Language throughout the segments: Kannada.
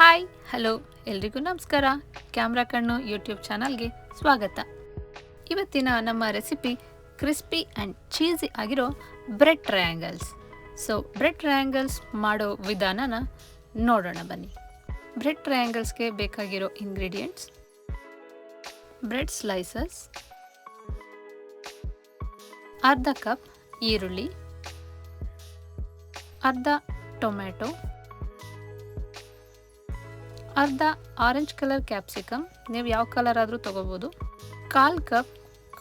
ಹಾಯ್, ಹಲೋ, ಎಲ್ರಿಗೂ ನಮಸ್ಕಾರ. ಕ್ಯಾಮ್ರಾ ಕಣ್ಣು ಯೂಟ್ಯೂಬ್ ಚಾನಲ್ಗೆ ಸ್ವಾಗತ. ಇವತ್ತಿನ ನಮ್ಮ ರೆಸಿಪಿ ಕ್ರಿಸ್ಪಿ ಆ್ಯಂಡ್ ಚೀಸಿ ಆಗಿರೋ bread triangles. So bread triangles ಮಾಡೋ ವಿಧಾನನ ನೋಡೋಣ ಬನ್ನಿ. ಬ್ರೆಡ್ ಟ್ರಯಾಂಗಲ್ಸ್ಗೆ ಬೇಕಾಗಿರೋ ಇಂಗ್ರೀಡಿಯೆಂಟ್ಸ್ ಬ್ರೆಡ್ ಸ್ಲೈಸಸ್, ಅರ್ಧ ಕಪ್ ಈರುಳ್ಳಿ, ಅರ್ಧ ಟೊಮ್ಯಾಟೊ ಅರ್ಧ ಆರೆಂಜ್ ಕಲರ್ ಕ್ಯಾಪ್ಸಿಕಮ್ ನೀವು ಯಾವ ಕಲರ್ ಆದರೂ ತೊಗೋಬೋದು. ಕಾಲು ಕಪ್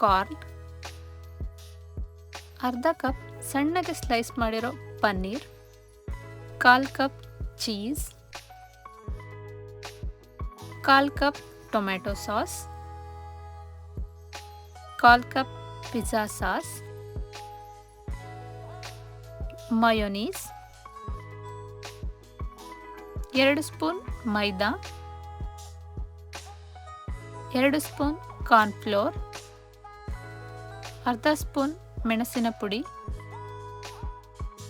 ಕಾರ್ನ್, ಅರ್ಧ ಕಪ್ ಸಣ್ಣಗೆ ಸ್ಲೈಸ್ ಮಾಡಿರೋ ಪನ್ನೀರ್, ಕಾಲು ಕಪ್ ಚೀಸ್ ಕಾಲು ಕಪ್ ಟೊಮ್ಯಾಟೊ ಸಾಸ್ ಕಾಲು ಕಪ್ ಪಿಜ್ಜಾ ಸಾಸ್ ಮಯೋನೀಸ್ ಎರಡು ಸ್ಪೂನ್ ಮೈದಾ, ಎರಡು ಸ್ಪೂನ್ ಕಾರ್ನ್ಫ್ಲೋರ್, ಅರ್ಧ ಸ್ಪೂನ್ ಮೆಣಸಿನ ಪುಡಿ,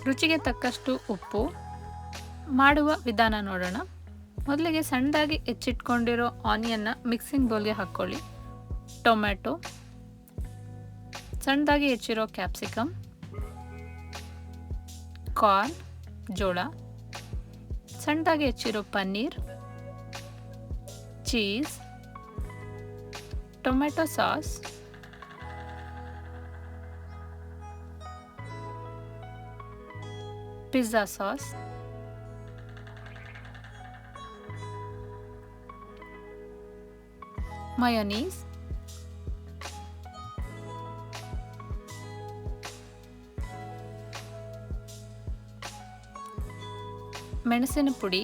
ರುಚಿಗೆ ತಕ್ಕಷ್ಟು ಉಪ್ಪು. ಮಾಡುವ ವಿಧಾನ ನೋಡೋಣ. ಮೊದಲಿಗೆ ಸಣ್ಣದಾಗಿ ಹೆಚ್ಚಿಟ್ಕೊಂಡಿರೋ ಆನಿಯನ್ನ ಮಿಕ್ಸಿಂಗ್ ಬೌಲ್ಗೆ ಹಾಕ್ಕೊಳ್ಳಿ. ಟೊಮ್ಯಾಟೊ. ಸಣ್ಣದಾಗಿ ಹೆಚ್ಚಿರೋ ಕ್ಯಾಪ್ಸಿಕಮ್. ಕಾರ್ನ್, ಜೋಳ. ಸಣ್ಣದಾಗಿ ಹೆಚ್ಚಿರೋ paneer cheese tomato sauce pizza sauce mayonnaise ಮೆಣಸಿನ ಪುಡಿ,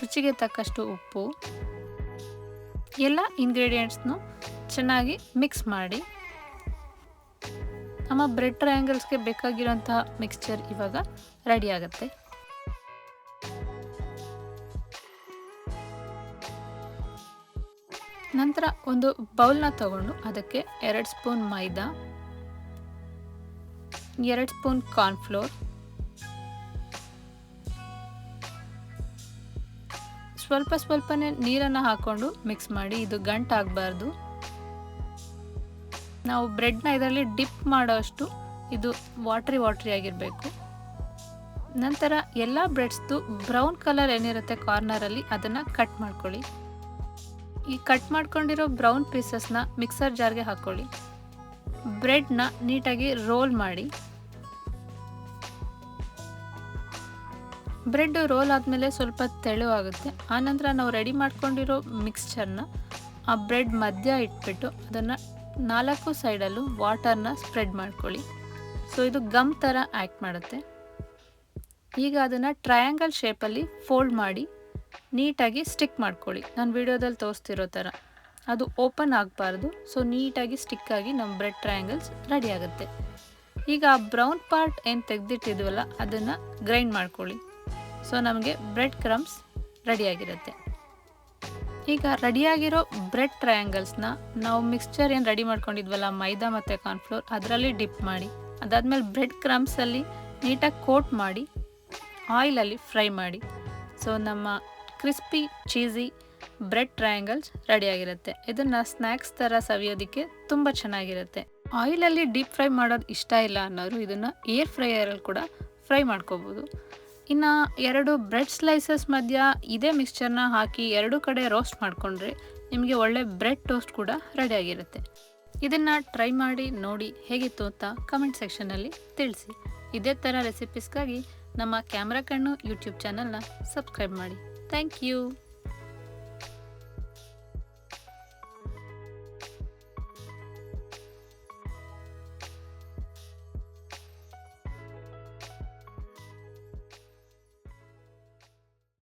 ರುಚಿಗೆ ತಕ್ಕಷ್ಟು ಉಪ್ಪು, ಎಲ್ಲ ಇಂಗ್ರೀಡಿಯೆಂಟ್ಸ್ನು ಚೆನ್ನಾಗಿ ಮಿಕ್ಸ್ ಮಾಡಿ. ನಮ್ಮ ಬ್ರೆಡ್ ಟ್ರಯಾಂಗಲ್ಸ್ಗೆ ಬೇಕಾಗಿರೋಂತಹ ಮಿಕ್ಸ್ಚರ್ ಇವಾಗ ರೆಡಿ ಆಗುತ್ತೆ. ನಂತರ ಒಂದು ಬೌಲ್ನ ತಗೊಂಡು ಅದಕ್ಕೆ ಎರಡು ಸ್ಪೂನ್ ಮೈದಾ ಎರಡು ಸ್ಪೂನ್ ಕಾರ್ನ್ಫ್ಲೋರ್. ಸ್ವಲ್ಪ ಸ್ವಲ್ಪನೇ ನೀರನ್ನು ಹಾಕ್ಕೊಂಡು ಮಿಕ್ಸ್ ಮಾಡಿ, ಇದು ಗಂಟಾಗಬಾರ್ದು ನಾವು ಬ್ರೆಡ್ನ ಇದರಲ್ಲಿ ಡಿಪ್ ಮಾಡೋಷ್ಟು ಇದು ವಾಟ್ರಿ ವಾಟ್ರಿ ಆಗಿರಬೇಕು. ನಂತರ ಎಲ್ಲ ಬ್ರೆಡ್ಸ್ದು ಬ್ರೌನ್ ಕಲರ್ ಏನಿರುತ್ತೆ ಕಾರ್ನರಲ್ಲಿ ಅದನ್ನು ಕಟ್ ಮಾಡ್ಕೊಳ್ಳಿ. ಈ ಕಟ್ ಮಾಡ್ಕೊಂಡಿರೋ ಬ್ರೌನ್ ಪೀಸಸ್ನ ಮಿಕ್ಸರ್ ಜಾರ್ಗೆ ಹಾಕ್ಕೊಳ್ಳಿ ಬ್ರೆಡ್ನ ನೀಟಾಗಿ ರೋಲ್ ಮಾಡಿ. ಬ್ರೆಡ್ ರೋಲ್ ಆದಮೇಲೆ ಸ್ವಲ್ಪ ತೆಳುವಾಗುತ್ತೆ ಆನಂತರ ನಾವು ರೆಡಿ ಮಾಡ್ಕೊಂಡಿರೋ ಮಿಕ್ಸ್ಚರ್ನ ಆ ಬ್ರೆಡ್ ಮಧ್ಯ ಇಟ್ಬಿಟ್ಟು ಅದನ್ನು ನಾಲ್ಕು ಸೈಡಲ್ಲೂ ವಾಟರ್ನ ಸ್ಪ್ರೆಡ್ ಮಾಡ್ಕೊಳ್ಳಿ. ಸೊ, ಇದು ಗಮ್ ಥರ ಆ್ಯಕ್ಟ್ ಮಾಡುತ್ತೆ. ಈಗ ಅದನ್ನು ಟ್ರಯಾಂಗಲ್ ಶೇಪಲ್ಲಿ ಫೋಲ್ಡ್ ಮಾಡಿ ನೀಟಾಗಿ ಸ್ಟಿಕ್ ಮಾಡ್ಕೊಳ್ಳಿ. ನಾನು ವಿಡಿಯೋದಲ್ಲಿ ತೋರಿಸ್ತಿರೋ ಥರ ಅದು ಓಪನ್ ಆಗಬಾರ್ದು. ಸೊ, ನೀಟಾಗಿ ಸ್ಟಿಕ್ ಆಗಿ ನಮ್ಮ ಬ್ರೆಡ್ ಟ್ರಯಾಂಗಲ್ಸ್ ರೆಡಿ ಆಗುತ್ತೆ. ಈಗ ಆ ಬ್ರೌನ್ ಪಾರ್ಟ್ ಏನು ತೆಗೆದಿಟ್ಟಿದ್ವಲ್ಲ, ಅದನ್ನು ಗ್ರೈಂಡ್ ಮಾಡ್ಕೊಳ್ಳಿ. ಸೊ ನಮಗೆ ಬ್ರೆಡ್ ಕ್ರಮ್ಸ್ ರೆಡಿಯಾಗಿರುತ್ತೆ ಈಗ ರೆಡಿಯಾಗಿರೋ ಬ್ರೆಡ್ ಟ್ರಯಾಂಗಲ್ಸ್ನ ನಾವು ಮಿಕ್ಸ್ಚರ್ ಏನು ರೆಡಿ ಮಾಡ್ಕೊಂಡಿದ್ವಲ್ಲ, ಮೈದಾ ಮತ್ತು ಕಾರ್ನ್ಫ್ಲೋರ್ ಅದರಲ್ಲಿ ಡಿಪ್ ಮಾಡಿ, ಅದಾದಮೇಲೆ ಬ್ರೆಡ್ ಕ್ರಮ್ಸಲ್ಲಿ ನೀಟಾಗಿ ಕೋಟ್ ಮಾಡಿ ಆಯಿಲಲ್ಲಿ ಫ್ರೈ ಮಾಡಿ. ಸೊ ನಮ್ಮ ಕ್ರಿಸ್ಪಿ ಚೀಸಿ ಬ್ರೆಡ್ ಟ್ರಯಾಂಗಲ್ಸ್ ರೆಡಿಯಾಗಿರುತ್ತೆ ಇದನ್ನು ಸ್ನ್ಯಾಕ್ಸ್ ಥರ ಸವಿಯೋದಕ್ಕೆ ತುಂಬ ಚೆನ್ನಾಗಿರುತ್ತೆ. ಆಯಿಲಲ್ಲಿ ಡೀಪ್ ಫ್ರೈ ಮಾಡೋದು ಇಷ್ಟ ಇಲ್ಲ ಅನ್ನೋರು ಇದನ್ನು ಏರ್ ಫ್ರೈಯರಲ್ಲಿ ಕೂಡ ಫ್ರೈ ಮಾಡ್ಕೋಬೋದು. ಇನ್ನು ಎರಡು ಬ್ರೆಡ್ ಸ್ಲೈಸಸ್ ಮಧ್ಯ ಇದೇ ಮಿಕ್ಸ್ಚರ್ನ ಹಾಕಿ ಎರಡು ಕಡೆ ರೋಸ್ಟ್ ಮಾಡಿಕೊಂಡ್ರೆ ನಿಮಗೆ ಒಳ್ಳೆ ಬ್ರೆಡ್ ಟೋಸ್ಟ್ ಕೂಡ ರೆಡಿಯಾಗಿರುತ್ತೆ ಇದನ್ನು ಟ್ರೈ ಮಾಡಿ ನೋಡಿ ಹೇಗಿತ್ತು ಅಂತ ಕಮೆಂಟ್ ಸೆಕ್ಷನಲ್ಲಿ ತಿಳಿಸಿ. ಇದೇ ಥರ ರೆಸಿಪೀಸ್ಗಾಗಿ ನಮ್ಮ ಕ್ಯಾಮ್ರಾ ಕಣ್ಣು ಯೂಟ್ಯೂಬ್ ಚಾನಲ್ನ ಸಬ್ಸ್ಕ್ರೈಬ್ ಮಾಡಿ. Thank you.